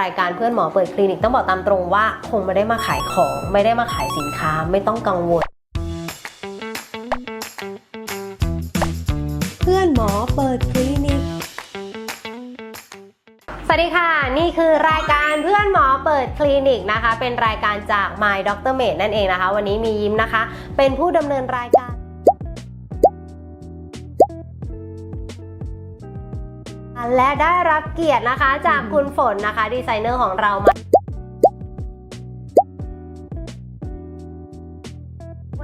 รายการเพื่อนหมอเปิดคลินิกต้องบอกตามตรงว่าคงไม่ได้มาขายของ ไม่ได้มาขายสินค้าไม่ต้องกังวล เพื่อนหมอเปิดคลินิกสวัสดีค่ะ นี่คือรายการเพื่อนหมอเปิดคลินิกนะคะ เป็นรายการจาก My Doctor m a d นั่นเองนะคะ วันนี้มียิ้มนะคะ เป็นผู้ดำเนินรายการ และได้รับเกียรตินะคะจากคุณฝนนะคะดีไซเนอร์ของเรามา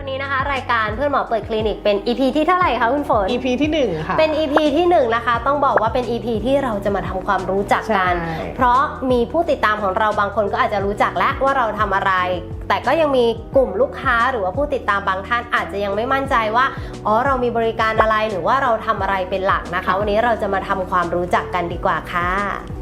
วันนี้นะคะ รายการเพื่อนหมอเปิดคลินิกเป็น EP ที่เท่าไหร่คะคุณฝน EP ที่หนึ่งค่ะ เป็น EP ที่1นงนะคะ ต้องบอกว่าเป็น EP ที่เราจะมาทำความรู้จักกันใช่เพราะมีผู้ติดตามของเราบางคนก็อาจจะรู้จักแล้วว่าเราทำอะไร แต่ก็ยังมีกลุ่มลูกค้าหรือว่าผู้ติดตามบางท่านอาจจะยังไม่มั่นใจว่าอ๋อเรามีบริการอะไรหรือว่าเราทำอะไรเป็นหลักนะคะ วันนี้เราจะมาทำความรู้จักกันดีกว่าค่ะ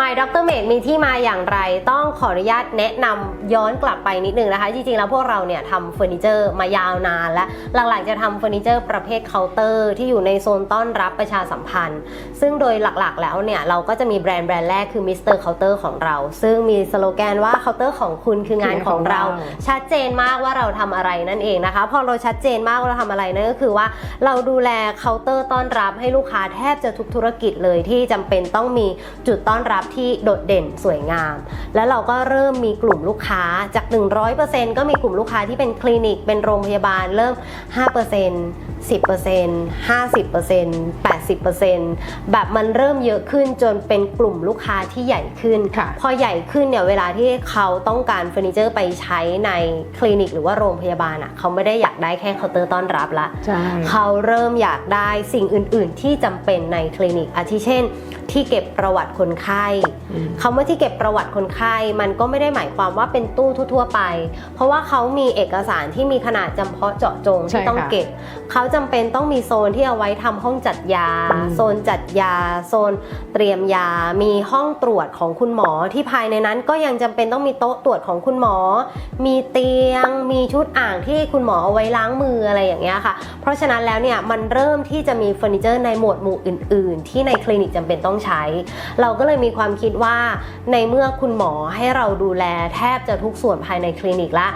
My Dr. m a d มีที่มาอย่างไรต้องขออนุญาตแนะนำย้อนกลับไปนิดนึงนะคะ จริงๆ แล้วพวกเราเนี่ยทำเฟอร์นิเจอร์มายาวนานและหลังๆจะทำเฟอร์นิเจอร์ประเภทเคาน์เตอร์ที่อยู่ในโซนต้อนรับประชาสัมพันธ์ ซึ่งโดยหลักๆ แล้วเนี่ยเราก็จะมีแบรนด์แบรนด์แรกคือ Mr. Counter ของเรา ซึ่งมีสโลแกนว่าเคาน์เตอร์ของคุณคืองานของเรา ชัดเจนมากว่าเราทำอะไรนั่นเองนะคะ พอเราชัดเจนมากว่าเราทำอะไรนั่นก็คือว่าเราดูแลเคาน์เตอร์ต้อนรับให้ลูกค้าแทบจะทุกธุรกิจเลยที่จำเป็นต้องมีจุดต้อนรับที่โดดเด่นสวยงาม แล้วเราก็เริ่มมีกลุ่มลูกค้าจาก 100%ก็มีกลุ่มลูกค้าที่เป็นคลินิก เป็นโรงพยาบาลเริ่ม 5% 10% 50% 80%แบบมันเริ่มเยอะขึ้นจนเป็นกลุ่มลูกค้าที่ใหญ่ขึ้นค่ะพอใหญ่ขึ้นเนี่ยเวลาที่เขาต้องการเฟอร์นิเจอร์ไปใช้ในคลินิกหรือว่าโรงพยาบาลอะเขาไม่ได้อยากได้แค่เคาน์เตอร์ต้อนรับละใช่เขาเริ่มอยากได้สิ่งอื่น ๆ ที่จำเป็นในคลินิกอาทิเช่น ที่เก็บประวัติคนไข้อืมคำว่าที่เก็บประวัติคนไข้ มันก็ไม่ได้หมายความว่าเป็นตู้ทั่ว ๆ ไป เพราะว่าเขามีเอกสารที่มีขนาดจำเพาะเจาะจงที่ใช่ค่ะต้องเก็บ เขาจำเป็นต้องมีโซนที่เอาไว้ทำห้องจัดยาอืมโซนจัดยา โซนเตรียมยา มีห้องตรวจของคุณหมอที่ภายในนั้นก็ยังจำเป็นต้องมีโต๊ะตรวจของคุณหมอ มีเตียง มีชุดอ่างที่คุณหมอเอาไว้ล้างมืออะไรอย่างเงี้ยค่ะ เพราะฉะนั้นแล้วเนี่ยมันเริ่มที่จะมีเฟอร์นิเจอร์ในหมวดหมู่อื่น ๆ ที่ในคลินิกจำเป็นต้องใช้ เราก็เลยมีความคิดว่าในเมื่อคุณหมอให้เราดูแลแทบจะทุกส่วนภายในคลินิกละ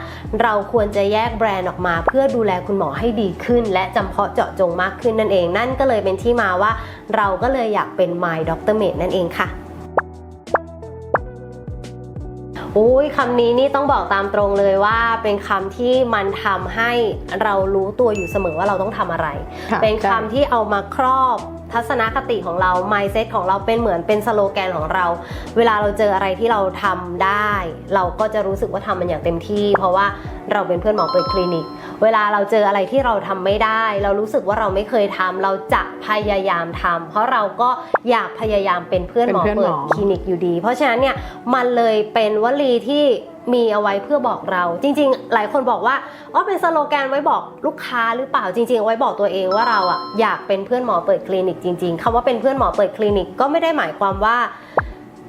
เราควรจะแยกแบรนด์ออกมา เพื่อดูแลคุณหมอให้ดีขึ้น และจำเพาะเจาะจงมากขึ้นนั่นเอง นั่นก็เลยเป็นที่มาว่า เราก็เลยอยากเป็น My Dr. m a d นั่นเองค่ะอุ้ยคำนี้นี่ต้องบอกตามตรงเลยว่าเป็นคำที่มันทำให้เรารู้ตัวอยู่เสมอว่าเราต้องทำอะไรค่ะเป็นคำใช่ที่เอามาครอบ ทัศนคติของเรา mindset ของเราเป็นเหมือนเป็นสโลแกนของเรา เวลาเราเจออะไรที่เราทำได้ เราก็จะรู้สึกว่าทำมันอย่างเต็มที่ เพราะว่าเราเป็นเพื่อนหมอเปิดคลินิก เวลาเราเจออะไรที่เราทำไม่ได้ เรารู้สึกว่าเราไม่เคยทำเราจะพยายามทำเพราะเราก็อยากพยายามเป็นเพื่อนหมอเปิดคลินิกอยู่ดี เพราะฉะนั้นเนี่ยมันเลยเป็นวลีที่ มีเอาไว้เพื่อบอกเรา จริง ๆ หลายคนบอกว่าอ๋อเป็นสโลแกนไว้บอกลูกค้าหรือเปล่าจริง ๆ ไว้บอกตัวเองว่าเราอะอยากเป็นเพื่อนหมอเปิดคลินิกจริง ๆคำว่าเป็นเพื่อนหมอเปิดคลินิกก็ไม่ได้หมายความว่า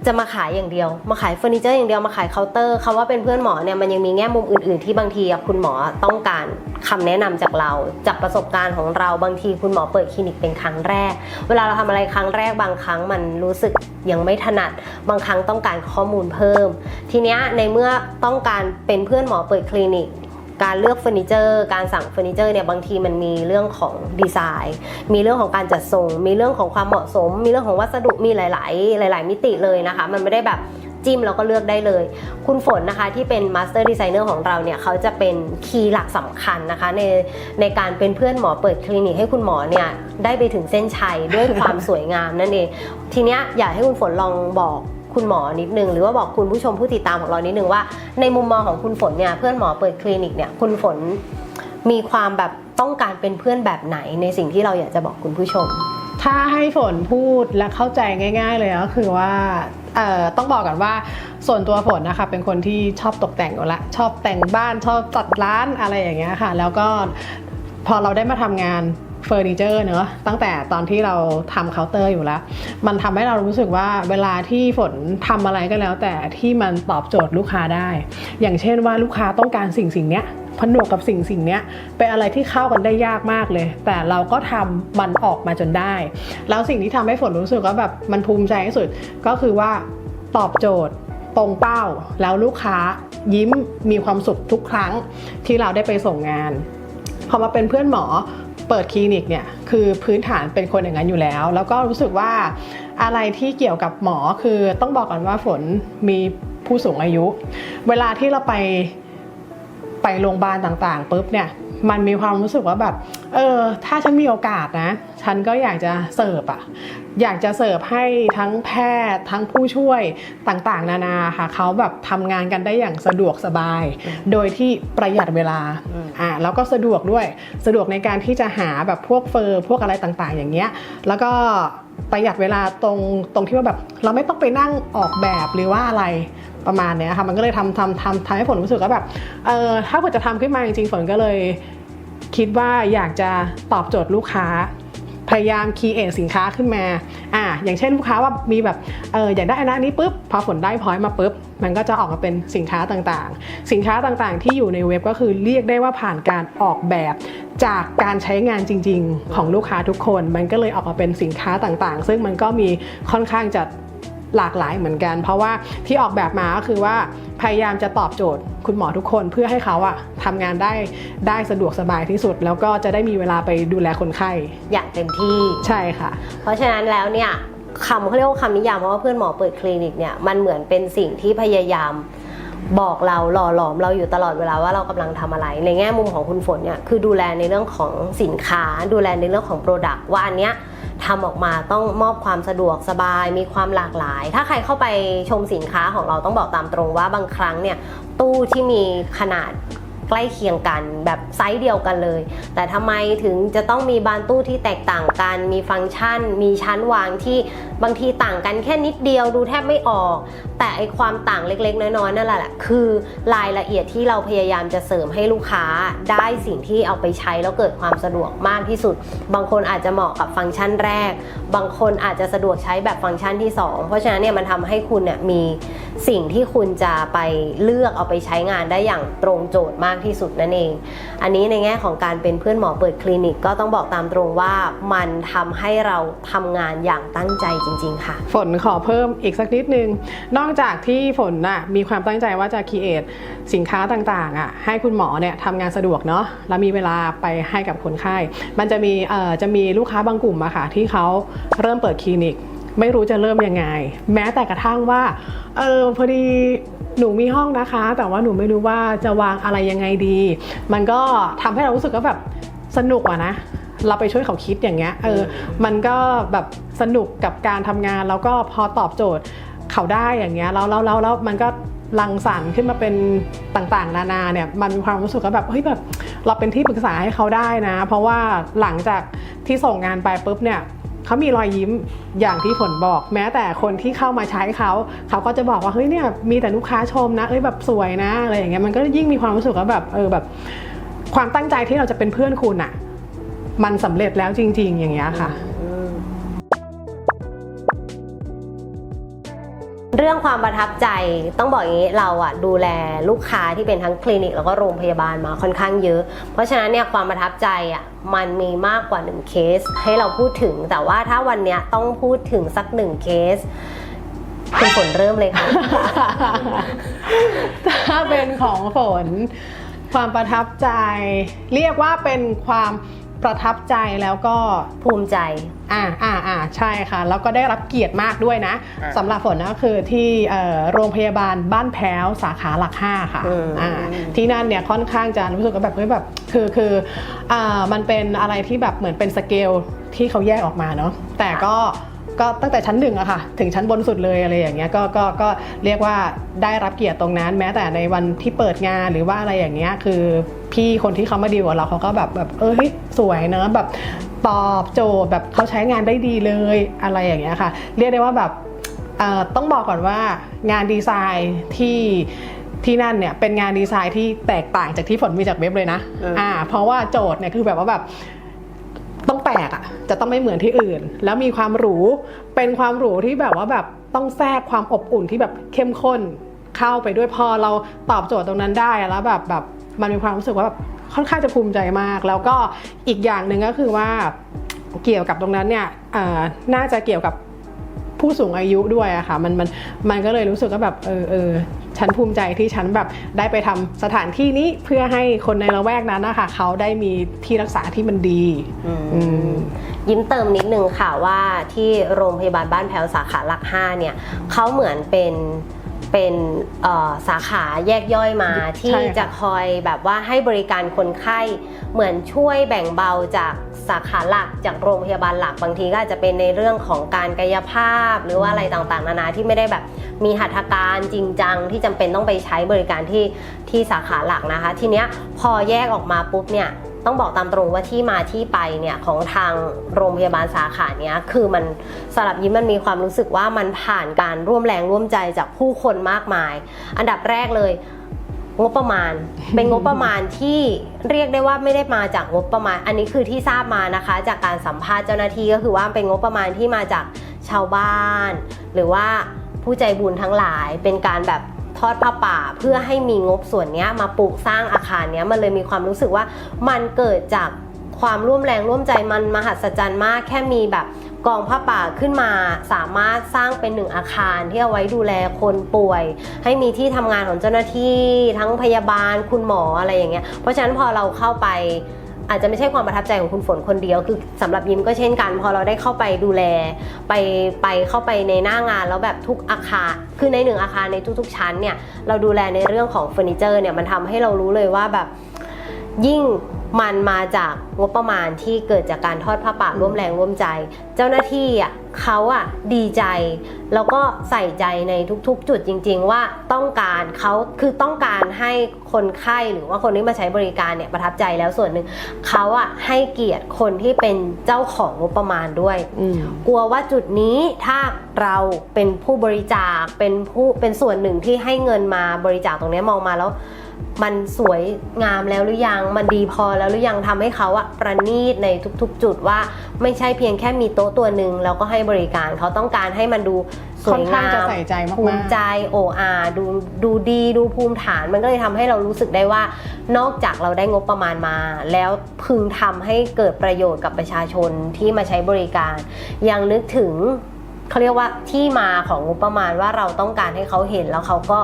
จะมาขายอย่างเดียว มาขายเฟอร์นิเจอร์อย่างเดียวมาขายเคาน์เตอร์คำว่าเป็นเพื่อนหมอเนี่ยมันยังมีแง่มุมอื่นๆ ที่บางทีคุณหมอต้องการคำแนะนำจากเรา จากประสบการณ์ของเราบางทีคุณหมอเปิดคลินิกเป็นครั้งแรก เวลาเราทำอะไรครั้งแรกบางครั้งมันรู้สึกยังไม่ถนัด บางครั้งต้องการข้อมูลเพิ่ม ทีเนี้ยในเมื่อต้องการเป็นเพื่อนหมอเปิดคลินิก การเลือกเฟอร์นิเจอร์ การสั่งเฟอร์นิเจอร์เนี่ยบางทีมันมีเรื่องของดีไซน์ มีเรื่องของการจัดส่ง มีเรื่องของความเหมาะสม มีเรื่องของวัสดุมีหลาย ๆ หลาย ๆ มิติเลยนะคะ มันไม่ได้แบบจิ้มแล้วก็เลือกได้เลย คุณฝนนะคะที่เป็นมาสเตอร์ดีไซเนอร์ของเราเนี่ยเขาจะเป็นคีย์หลักสำคัญนะคะในในการเป็นเพื่อนหมอเปิดคลินิกให้คุณหมอเนี่ยได้ไปถึงเส้นชัยด้วยความสวยงามนั่นเอง ทีเนี้ยอยากให้คุณฝนลองบอก คุณหมอนิดนึง หรือว่าบอกคุณผู้ชมผู้ติดตามของเรานิดนึงว่า ในมุมมองของคุณฝนเนี่ยเพื่อนหมอเปิดคลินิกเนี่ยคุณฝนมีความแบบต้องการเป็นเพื่อนแบบไหนในสิ่งที่เราอยากจะบอกคุณผู้ชม ถ้าให้ฝนพูดและเข้าใจง่าย ๆ เลยก็คือว่าต้องบอกก่อนว่าส่วนตัวฝนนะคะเป็นคนที่ชอบตกแต่งอยู่ละชอบแต่งบ้านชอบจัดร้านอะไรอย่างเงี้ยค่ะ แล้วก็พอเราได้มาทำงาน เฟอร์นิเจอร์เนอะตั้งแต่ตอนที่เราทำเคาน์เตอร์อยู่แล้ว มันทำให้เรารู้สึกว่าเวลาที่ฝนทำอะไรก็แล้ว แต่ที่มันตอบโจทย์ลูกค้าได้ อย่างเช่นว่าลูกค้าต้องการสิ่งสิ่งเนี้ยผนวกกับสิ่งสิ่งเนี้ยเป็นอะไรที่เข้ากันได้ยากมากเลย แต่เราก็ทำมันออกมาจนได้ แล้วสิ่งที่ทำให้ฝนรู้สึกว่าแบบมันภูมิใจที่สุด ก็คือว่าตอบโจทย์ตรงเป้า แล้วลูกค้ายิ้มมีความสุขทุกครั้งที่เราได้ไปส่งงานพอมาเป็นเพื่อนหมอ เปิดคลินิกเนี่ยคือพื้นฐานเป็นคนอย่างนั้นอยู่แล้ว แล้วก็รู้สึกว่าอะไรที่เกี่ยวกับหมอคือต้องบอกก่อนว่าฝนมีผู้สูงอายุ เวลาที่เราไปไปโรงพยาบาลต่างๆปุ๊บเนี่ยมันมีความรู้สึกว่าแบบ เออถ้าฉันมีโอกาสนะ ฉันก็อยากจะเสิร์ฟอะอยากจะเสิร์ฟให้ทั้งแพทย์ทั้งผู้ช่วยต่างๆ นานาค่ะเขาแบบทำงานกันได้อย่างสะดวกสบาย โดยที่ประหยัดเวลาอ่าแล้วก็สะดวกด้วยสะดวกในการที่จะหาแบบพวกเฟอร์พวกอะไรต่างๆ อย่างเงี้ย แล้วก็ประหยัดเวลาตรงตรงที่ว่าแบบ เราไม่ต้องไปนั่งออกแบบหรือว่าอะไรประมาณเนี้ยค่ะมันก็เลยทำทำทำทำให้ฝนรู้สึกว่าแบบเออถ้าเกิดจะทำขึ้นมาจริงๆฝนก็เลย คิดว่าอยากจะตอบโจทย์ลูกค้า พยายามคีเอทสินค้าขึ้นมาอ่าอย่างเช่นลูกค้าว่ามีแบบเอออยากได้อันนั้นนี้ปุ๊บพอฝนได้พอยต์มาปุ๊บมันก็จะออกมาเป็นสินค้าต่างๆ สินค้าต่างๆ ที่อยู่ในเว็บก็คือเรียกได้ว่าผ่านการออกแบบจากการใช้งานจริง ๆ ของลูกค้าทุกคน มันก็เลยออกมาเป็นสินค้าต่างๆ ซึ่งมันก็มีค่อนข้างจะหลากหลายเหมือนกัน เพราะว่าที่ออกแบบมาก็คือว่า พยายามจะตอบโจทย์คุณหมอทุกคนเพื่อให้เขาอะทำงานได้ได้สะดวกสบายที่สุด แล้วก็จะได้มีเวลาไปดูแลคนไข้ อย่างเต็มที่ ใช่ค่ะ เพราะฉะนั้นแล้วเนี่ยคำเขาเรียกว่าคำนิยามเพราะว่าเพื่อนหมอเปิดคลินิกเนี่ยมันเหมือนเป็นสิ่งที่พยายามบอกเราหล่อหลอมเราอยู่ตลอดเวลาว่าเรากำลังทำอะไร ในแง่มุมของคุณฝนเนี่ยคือดูแลในเรื่องของสินค้า ดูแลในเรื่องของโปรดักต์ว่าอันเนี้ย ทำออกมาต้องมอบความสะดวกสบายมีความหลากหลาย ถ้าใครเข้าไปชมสินค้าของเราต้องบอกตามตรงว่าบางครั้งเนี่ยตู้ที่มีขนาด ใกล้เคียงกันแบบไซส์เดียวกันเลย แต่ทำไมถึงจะต้องมีบานตู้ที่แตกต่างกัน มีฟังก์ชัน มีชั้นวางที่บางทีต่างกันแค่นิดเดียวดูแทบไม่ออก แต่ไอความต่างเล็กๆ น้อยๆนั่นแหละคือรายละเอียดที่เราพยายามจะเสริมให้ลูกค้าได้สิ่งที่เอาไปใช้แล้วเกิดความสะดวกมากที่สุด บางคนอาจจะเหมาะกับฟังก์ชันแรก บางคนอาจจะสะดวกใช้แบบฟังก์ชันที่สองเพราะฉะนั้นเนี่ยมันทำให้คุณเนี่ยมีสิ่งที่คุณจะไปเลือกเอาไปใช้งานได้อย่างตรงโจทย์มากที่สุดนั่นเอง อันนี้ในแง่ของการเป็นเพื่อนหมอเปิดคลินิกก็ต้องบอกตามตรงว่ามันทำให้เราทำงานอย่างตั้งใจจริง ๆ ค่ะ ฝนขอเพิ่มอีกสักนิดนึง นอกจากที่ฝนน่ะมีความตั้งใจว่าจะคีเอทสินค้าต่างๆอะให้คุณหมอเนี่ยทำงานสะดวกเนาะแล้วมีเวลาไปให้กับคนไข้ มันจะมีเอ่อจะมีลูกค้าบางกลุ่มอะค่ะที่เขาเริ่มเปิดคลินิก ไม่รู้จะเริ่มยังไง แม้แต่กระทั่งว่าเออพอดีหนูมีห้องนะคะ แต่ว่าหนูไม่รู้ว่าจะวางอะไรยังไงดี มันก็ทำให้เรารู้สึกว่าแบบสนุกอะนะเราไปช่วยเขาคิดอย่างเงี้ยเออมันก็แบบสนุกกับการทำงาน แล้วก็พอตอบโจทย์เขาได้อย่างเงี้ยแล้วแล้วแล้วแล้วมันก็รังสรรค์ขึ้นมาเป็นต่างๆ นานาเนี่ยมันมีความรู้สึกว่าแบบเฮ้ยแบบเราเป็นที่ปรึกษาให้เขาได้นะ เพราะว่าหลังจากที่ส่งงานไปปุ๊บเนี่ย เขามีรอยยิ้มอย่างที่ฝนบอก แม้แต่คนที่เข้ามาใช้เขา เขาก็จะบอกว่าเฮ้ยเนี่ยมีแต่ลูกค้าชมนะเอ้ยแบบสวยนะอะไรอย่างเงี้ยมันก็ยิ่งมีความรู้สึกว่าแบบเออแบบ ความตั้งใจที่เราจะเป็นเพื่อนคุณอะมันสำเร็จแล้วจริง ๆ อย่างเงี้ยค่ะ เรื่องความประทับใจต้องบอกอย่างนี้เราอะดูแลลูกค้าที่เป็นทั้งคลินิกแล้วก็โรงพยาบาลมาค่อนข้างเยอะ เพราะฉะนั้นเนี่ยความประทับใจอะมันมีมากกว่าหนึ่งเคส ให้เราพูดถึง แต่ว่าถ้าวันเนี้ยต้องพูดถึงสักหนึ่งเคสคุณฝนเริ่มเลยค่ะ ถ้าเป็นของฝน ความประทับใจ เรียกว่าเป็นความ ประทับใจแล้วก็ภูมิใจ อ่าอ่าอ่าใช่ค่ะ แล้วก็ได้รับเกียรติมากด้วยนะอ่าสำหรับฝนก็คือที่เอ่อโรงพยาบาลบ้านแพ้วสาขาหลักห้าค่ะอืมอ่าที่นั่นเนี่ยค่อนข้างจะรู้สึกว่าแบบเฮ้ยแบบคือคืออ่ามันเป็นอะไรที่แบบเหมือนเป็นสเกลที่เขาแยกออกมาเนาะแต่ก็ ก็ตั้งแต่ชั้นหนึ่งอะค่ะถึงชั้นบนสุดเลยอะไรอย่างเงี้ยก็ก็ก็เรียกว่าได้รับเกียรติตรงนั้น แม้แต่ในวันที่เปิดงานหรือว่าอะไรอย่างเงี้ยคือพี่คนที่เขามาดีลกับเราเขาก็แบบแบบเออเฮ้ยสวยเนอะแบบตอบโจทย์แบบเขาใช้งานได้ดีเลยอะไรอย่างเงี้ยค่ะ เรียกได้ว่าแบบเอ่อต้องบอกก่อนว่างานดีไซน์ที่ที่นั่นเนี่ยเป็นงานดีไซน์ที่แตกต่างจากที่ฝนมีจากเว็บเลยนะอืมอ่าเพราะว่าโจทย์เนี่ยคือแบบว่าแบบ ต้องแปลกอะ่ะจะต้องไม่เหมือนที่อื่น แล้วมีความหรู เป็นความหรูที่แบบว่าแบบต้องแทรกความอบอุ่นที่แบบเข้มข้นเข้าไปด้วยพอเราตอบโจทย์ตรงนั้นได้แล้วแบบแบบมันมีความรู้สึกว่าแบบค่อนข้างจะภูมิใจมาก แล้วก็อีกอย่างหนึ่งก็คือว่าเกี่ยวกับตรงนั้นเนี่ยอ่อน่าจะเกี่ยวกับผู้สูงอายุด้วยอะค่ะมันมันมันก็เลยรู้สึกว่าแบบเออเออ ฉันภูมิใจที่ฉันแบบได้ไปทำสถานที่นี้เพื่อให้คนในละแวกนั้นนะคะเขาได้มีที่รักษาที่มันดีอืมยิ้มเติมนิดนึงค่ะว่าที่โรงพยาบาลบ้านแพ้วสาขาหลักห้าเนี่ยเขาเหมือนเป็น เป็นเอ่อสาขาแยกย่อยมาที่ใช่ค่ะจะคอยแบบว่าให้บริการคนไข้เหมือนช่วยแบ่งเบาจากสาขาหลักจากโรงพยาบาลหลักบางทีก็อาจจะเป็นในเรื่องของการกายภาพ หรือว่าอะไรต่างๆ นานาที่ไม่ได้แบบมีหัตถการจริงจังที่จำเป็นต้องไปใช้บริการที่ที่สาขาหลักนะคะ ทีเนี้ยพอแยกออกมาปุ๊บเนี่ย ต้องบอกตามตรงว่าที่มาที่ไปเนี่ยของทางโรงพยาบาลสาขาเนี้ยคือมันสำหรับยิ้มมันมีความรู้สึกว่ามันผ่านการร่วมแรงร่วมใจจากผู้คนมากมาย อันดับแรกเลยงบประมาณ เป็นงบประมาณที่เรียกได้ว่าไม่ได้มาจากงบประมาณ อันนี้คือที่ทราบมานะคะ จากการสัมภาษณ์เจ้าหน้าที่ก็คือว่าเป็นงบประมาณที่มาจากชาวบ้าน หรือว่าผู้ใจบุญทั้งหลายเป็นการแบบ ทอดผ้าป่า เพื่อให้มีงบส่วนนี้มาปลูกสร้างอาคารเนี้ยมันเลยมีความรู้สึกว่ามันเกิดจากความร่วมแรงร่วมใจมันมหัศจรรย์มาก แค่มีแบบกองผ้าป่าขึ้นมาสามารถสร้างเป็นหนึ่งอาคารที่เอาไว้ดูแลคนป่วย ให้มีที่ทำงานของเจ้าหน้าที่ทั้งพยาบาลคุณหมออะไรอย่างเงี้ยเพราะฉะนั้นพอเราเข้าไป อาจจะไม่ใช่ความประทับใจของคุณฝนคนเดียว คือสำหรับยิ้มก็เช่นกัน พอเราได้เข้าไปดูแล ไปไปเข้าไปในหน้างานแล้วแบบทุกอาคาร คือในหนึ่งอาคารในทุกๆ ชั้นเนี่ยเราดูแลในเรื่องของเฟอร์นิเจอร์เนี่ยมันทำให้เรารู้เลยว่าแบบยิ่ง มันมาจากงบประมาณที่เกิดจากการทอดผ้าป่าร่วมแรงร่วมใจ เจ้าหน้าที่อะเขาอะดีใจ แล้วก็ใส่ใจในทุกๆ จุดจริง ๆ ว่าต้องการเขาคือต้องการให้คนไข้หรือว่าคนที่มาใช้บริการเนี่ยประทับใจแล้วส่วนหนึ่งเขาอะให้เกียรติคนที่เป็นเจ้าของงบประมาณด้วยอืมกลัวว่าจุดนี้ถ้าเราเป็นผู้บริจาคเป็นผู้เป็นส่วนหนึ่งที่ให้เงินมาบริจาคตรงเนี้ยมองมาแล้ว มันสวยงามแล้วหรือยัง มันดีพอแล้วหรือยังทำให้เขาอะประณีตในทุกๆ จุดว่าไม่ใช่เพียงแค่มีโต๊ะตัวหนึ่งแล้วก็ให้บริการเขาต้องการให้มันดูสค่วอนยข้างงามจะใส่ใจมากๆภูมิใจโออาดูดูดีดูภูมิฐาน มันก็เลยทำให้เรารู้สึกได้ว่า นอกจากเราได้งบประมาณมา แล้วพึงทำให้เกิดประโยชน์กับประชาชนที่มาใช้บริการ ยังนึกถึงเขาเรียกว่าที่มาของงบประมาณว่าเราต้องการให้เขาเห็นแล้วเขาก็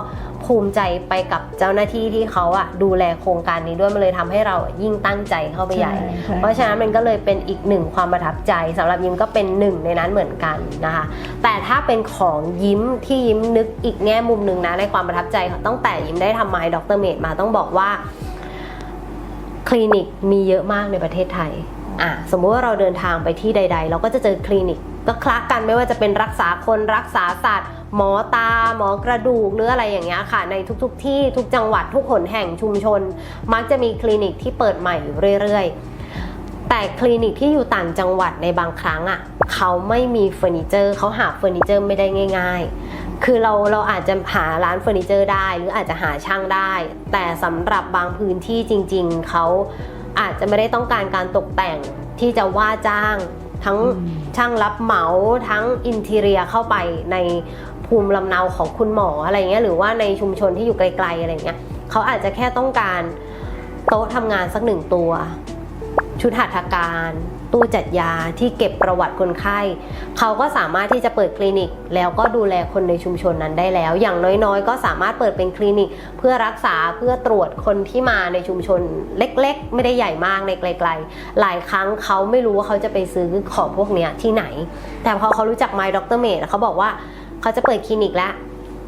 ภูมิใจไปกับเจ้าหน้าที่ที่เขาอะดูแลโครงการนี้ด้วยมันเลยทำให้เรายิ่งตั้งใจเข้าไปใหญ่ เพราะฉะนั้นมันก็เลยเป็นอีกหนึ่งความประทับใจสำหรับยิ้มก็เป็นหนึ่งในนั้นเหมือนกันนะคะ แต่ถ้าเป็นของยิ้มที่ยิ้มนึกอีกแง่มุมหนึ่งนะในความประทับใจตั้งแต่ยิ้มได้ทำไมด็อกเตอร์เมดมาต้องบอกว่า คลินิกมีเยอะมากในประเทศไทยอะสมมุติว่าเราเดินทางไปที่ใด ๆ เราก็จะเจอคลินิกก็คละกันไม่ว่าจะเป็นรักษาคนรักษาสัตว์ หมอตาหมอกระดูกหรืออะไรอย่างเงี้ยค่ะ ในทุกๆที่ทุกจังหวัดทุกหนแห่งชุมชน มักจะมีคลินิกที่เปิดใหม่อยู่เรื่อยๆ แต่คลินิกที่อยู่ต่างจังหวัดในบางครั้งอะเขาไม่มีเฟอร์นิเจอร์เขาหาเฟอร์นิเจอร์ไม่ได้ง่าย ๆ คือเราเราอาจจะหาร้านเฟอร์นิเจอร์ได้ หรืออาจจะหาช่างได้ แต่สำหรับบางพื้นที่จริง ๆเขาอาจจะไม่ได้ต้องการการตกแต่งที่จะว่าจ้างทั้งอืมช่างรับเหมาทั้งอินทีเรียเข้าไปใน ภูมิลำเนาของคุณหมออะไรเงี้ยหรือว่าในชุมชนที่อยู่ไกลๆอะไรเงี้ยเขาอาจจะแค่ต้องการโต๊ะทำงานสักหนึ่งตัว ชุดหัตถการ ตู้จัดยาที่เก็บประวัติคนไข้ เขาก็สามารถที่จะเปิดคลินิก แล้วก็ดูแลคนในชุมชนนั้นได้แล้ว อย่างน้อยๆ ก็สามารถเปิดเป็นคลินิก เพื่อรักษาเพื่อตรวจคนที่มาในชุมชนเล็กๆ ไม่ได้ใหญ่มากในไกล ๆ หลายครั้งเขาไม่รู้ว่าเขาจะไปซื้อของพวกเนี้ยที่ไหน แต่พอเขารู้จัก My Doctor Mate เขาบอกว่า เขาจะเปิดคลินิกแล้ว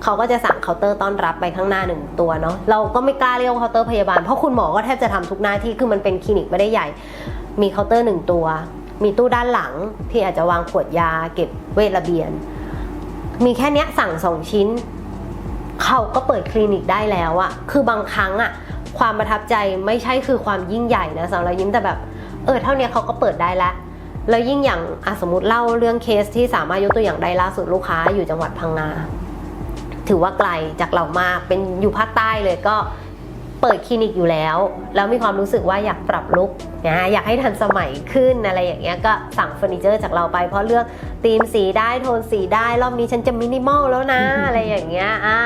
เขาก็จะสั่งเคาน์เตอร์ต้อนรับไปข้างหน้าหนึ่งตัวเนาะเราก็ไม่กล้าเรียกว่าเคาน์เตอร์พยาบาลเพราะคุณหมอก็แทบจะทำทุกหน้าที่คือมันเป็นคลินิกไม่ได้ใหญ่ มีเคาน์เตอร์หนึ่งตัว มีตู้ด้านหลังที่อาจจะวางขวดยา เก็บเวทระเบียน มีแค่เนี้ยสั่งสองชิ้น เขาก็เปิดคลินิกได้แล้วอะคือบางครั้งอะความประทับใจไม่ใช่คือความยิ่งใหญ่นะสำหรับยิ้มแต่แบบ เออเท่านี้เขาก็เปิดได้แล้ว แล้วยิ่งอย่างอสมมติเล่าเรื่องเคสที่สามารถยกตัวอย่างได้ล่าสุดลูกค้าอยู่จังหวัดพังงาถือว่าไกลจากเรามากเป็นอยู่ภาคใต้เลยก็เปิดคลินิกอยู่แล้ว แล้วมีความรู้สึกว่าอยากปรับลุกนะอยากให้ทันสมัยขึ้นอะไรอย่างเงี้ยก็สั่งเฟอร์นิเจอร์จากเราไป เพราะเลือกธีมสีได้โทนสีได้ รอบนี้ฉันจะมินิมอลแล้วนะ อะไรอย่างเงี้ยอ่า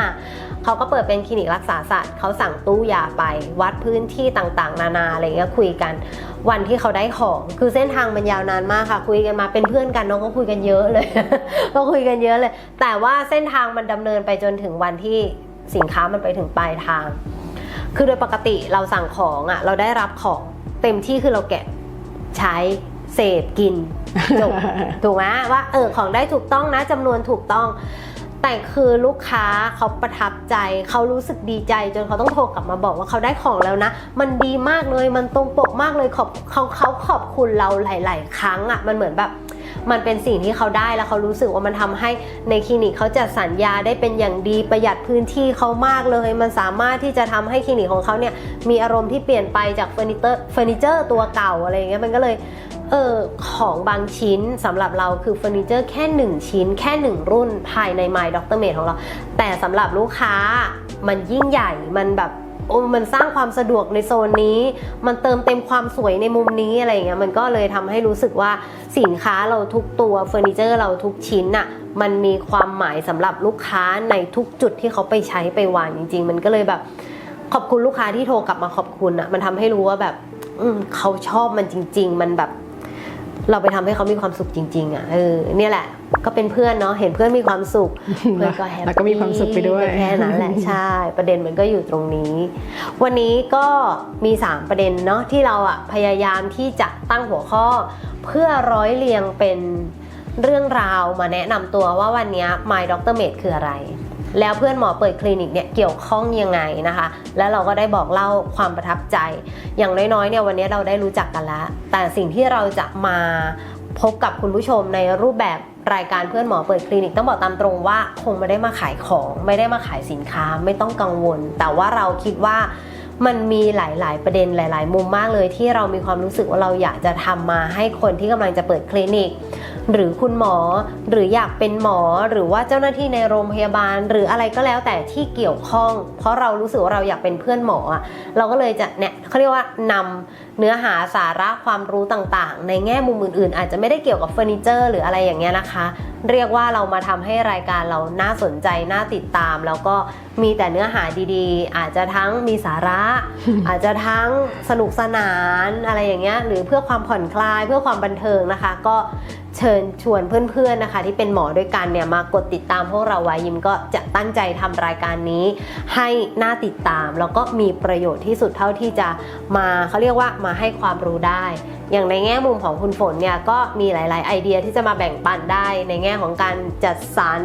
เขาก็เปิดเป็นคลินิกรักษาสัตว์เขาสั่งตู้ยาไปวัดพื้นที่ต่างๆ นานาอะไรเงี้ยคุยกันวันที่เขาได้ของ คือเส้นทางมันยาวนานมากค่ะ คุยกันมาเป็นเพื่อนกันน้องก็คุยกันเยอะเลย ก็คุยกันเยอะเลย แต่ว่าเส้นทางมันดำเนินไปจนถึงวันที่สินค้ามันไปถึงปลายทาง คือโดยปกติเราสั่งของอะ่ะ เราได้รับของเต็มที่คือเราแกะใช้เสพกินจบถูกไหมว่าเออของได้ถูกต้องนะจำนวนถูกต้อง แต่คือลูกค้าเขาประทับใจ เขารู้สึกดีใจจนเขาต้องโทรกลับมาบอกว่าเขาได้ของแล้วนะ มันดีมากเลยมันตรงปกมากเลยขอบเขาเขาขอบคุณเราหลาย ๆ ครั้งอะ่ะมันเหมือนแบบมันเป็นสิ่งที่เขาได้แล้วเขารู้สึกว่ามันทำให้ในคลินิกเขาจัดสัญญาได้เป็นอย่างดีประหยัดพื้นที่เขามากเลย มันสามารถที่จะทำให้คลินิกของเขาเนี่ยมีอารมณ์ที่เปลี่ยนไปจากเฟอร์นิเจอร์เฟอร์นิเจอร์ตัวเก่าอะไรอย่างเงี้ยมันก็เลย เออของบางชิ้นสำหรับเราคือเฟอร์นิเจอร์แค่ 1 ชิ้น แค่ 1 รุ่นภายใน My Dr. Made ของเรา แต่สำหรับลูกค้ามันยิ่งใหญ่มันแบบโอ้มันสร้างความสะดวกในโซนนี้ มันเติมเต็มความสวยในมุมนี้อะไรเงี้ย มันก็เลยทำให้รู้สึกว่าสินค้าเราทุกตัวเฟอร์นิเจอร์เราทุกชิ้นน่ะ มันมีความหมายสำหรับลูกค้าในทุกจุดที่เขาไปใช้ไปวางจริง ๆ มันก็เลยแบบ ขอบคุณลูกค้าที่โทรกลับมาขอบคุณอะ มันทำให้รู้ว่าแบบเขาชอบมันจริง ๆ มันแบบ เราไปทำให้เขามีความสุขจริง ๆ อะเออเนี่ยแหละ ก็เป็นเพื่อนเนาะเห็นเพื่อนมีความสุขเพื่อนก็แฮปปี้แล้วก็มีความสุขไปด้วยแค่นั้นแหละใช่ ประเด็นมันก็อยู่ตรงนี้ วันนี้ก็มี 3 ประเด็นเนาะที่เราอะพยายามที่จะตั้งหัวข้อ เพื่อร้อยเรียงเป็นเรื่องราวมาแนะนำตัวว่าวันเนี้ย My Doctor Mate คืออะไร แล้วเพื่อนหมอเปิดคลินิกเนี่ยเกี่ยวข้องยังไงนะคะ แล้วเราก็ได้บอกเล่าความประทับใจ อย่างน้อยๆเนี่ยวันนี้เราได้รู้จักกันแล้วแต่สิ่งที่เราจะมาพบกับคุณผู้ชมในรูปแบบรายการเพื่อนหมอเปิดคลินิกต้องบอกตามตรงว่าคงไม่ได้มาขายของ ไม่ได้มาขายสินค้าไม่ต้องกังวล แต่ว่าเราคิดว่ามันมีหลาย ๆ ประเด็นหลาย ๆ มุมมากเลยที่เรามีความรู้สึกว่าเราอยากจะทำมาให้คนที่กำลังจะเปิดคลินิก หรือคุณหมอ หรืออยากเป็นหมอหรือว่าเจ้าหน้าที่ในโรงพยาบาล หรืออะไรก็แล้วแต่ที่เกี่ยวข้อง เพราะเรารู้สึกว่าเราอยากเป็นเพื่อนหมออะเราก็เลยจะเนี่ยเขาเรียกว่านำเนื้อหาสาระความรู้ต่างๆ ในแง่มุมอื่นๆ อาจจะไม่ได้เกี่ยวกับเฟอร์นิเจอร์หรืออะไรอย่างเงี้ยนะคะ เรียกว่าเรามาทำให้รายการเราน่าสนใจน่าติดตาม แล้วก็มีแต่เนื้อหาดีๆ อาจจะทั้งมีสาระ อาจจะทั้งสนุกสนานอะไรอย่างเงี้ยหรือเพื่อความผ่อนคลายเพื่อความบันเทิงนะคะ ก็ เชิญชวนเพื่อนๆนะคะ ที่เป็นหมอด้วยกันเนี่ยมากดติดตามพวกเราไว้ยิมก็จะตั้งใจทำรายการนี้ ให้น่าติดตาม แล้วก็มีประโยชน์ที่สุดเท่าที่จะมาเขาเรียกว่ามาให้ความรู้ได้ อย่างในแง่มุมของคุณฝนเนี่ยก็มีหลาย ๆ ไอเดียที่จะมาแบ่งปันได้ ในแง่ของการจัดสรร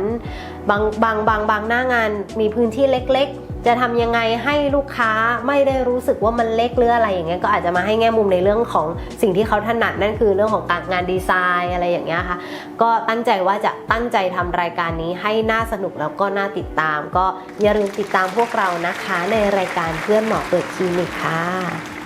บางบางบางบางหน้างานมีพื้นที่เล็ก ๆ จะทำยังไงให้ลูกค้าไม่ได้รู้สึกว่ามันเล็กหรืออะไรอย่างเงี้ยก็อาจจะมาให้แง่มุมในเรื่องของสิ่งที่เขาถนัดนั่นคือเรื่องของการงานดีไซน์อะไรอย่างเงี้ยค่ะ ก็ตั้งใจว่าจะตั้งใจทำรายการนี้ให้น่าสนุกแล้วก็น่าติดตาม ก็อย่าลืมติดตามพวกเรานะคะ ในรายการเพื่อนหมอเปิดคลินิกค่ะ